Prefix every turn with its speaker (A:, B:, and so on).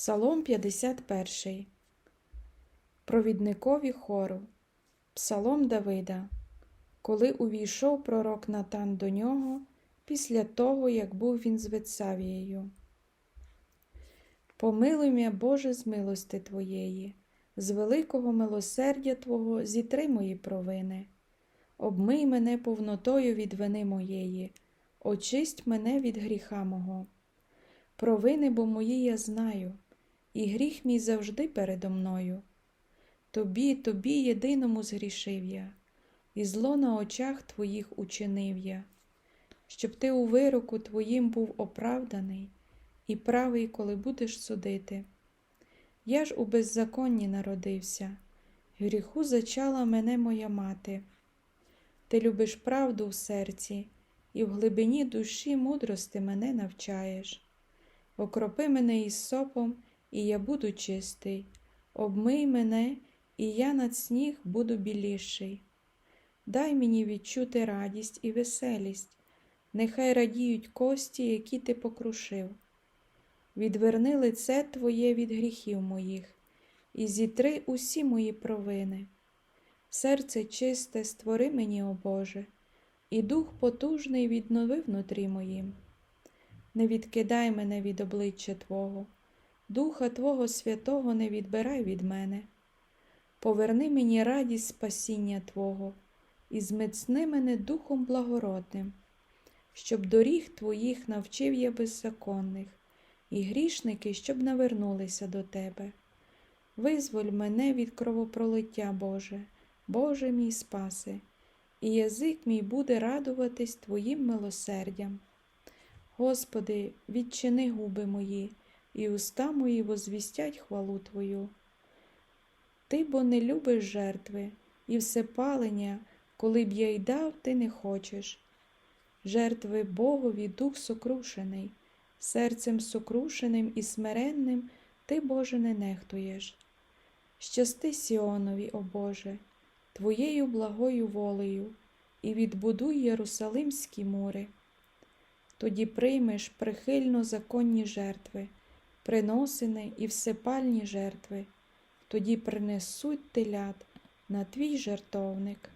A: Псалом 51. Провідникові хору. Псалом Давида. Коли увійшов пророк Натан до нього, після того, як був він з Ветсавією. Помилуй м'я, Боже, з милости Твоєї, з великого милосердя Твого зітри мої провини. Обмий мене повнотою від вини моєї, очисть мене від гріха мого. Провини бо мої я знаю, і гріх мій завжди передо мною. Тобі, тобі єдиному згрішив я, і зло на очах твоїх учинив я, щоб ти у вироку твоїм був оправданий і правий, коли будеш судити. Я ж у беззаконні народився, гріху зачала мене моя мати. Ти любиш правду в серці, і в глибині душі мудрости мене навчаєш. Окропи мене із сопом, і я буду чистий, обмий мене, і я над сніг буду біліший. Дай мені відчути радість і веселість, нехай радіють кості, які ти покрушив. Відверни лице Твоє від гріхів моїх, і зітри усі мої провини. Серце чисте створи мені, о Боже, і дух потужний віднови внутрі моїм. Не відкидай мене від обличчя Твого, Духа Твого Святого не відбирай від мене. Поверни мені радість спасіння Твого і зміцни мене Духом благородним, щоб доріг Твоїх навчив я беззаконних, і грішники, щоб навернулися до Тебе. Визволь мене від кровопролиття, Боже, Боже мій спаси, і язик мій буде радуватись Твоїм милосердям. Господи, відчини губи мої, і уста мої возвістять хвалу Твою. Ти бо не любиш жертви, і всепалення, коли б я й дав, ти не хочеш. Жертви Богові дух сокрушений, серцем сокрушеним і смиренним ти, Боже, не нехтуєш. Щасти Сіонові, о Боже, Твоєю благою волею, і відбудуй Єрусалимські мури. Тоді приймеш прихильно законні жертви, приносини і всепальні жертви, тоді принесуть телят на твій жертовник.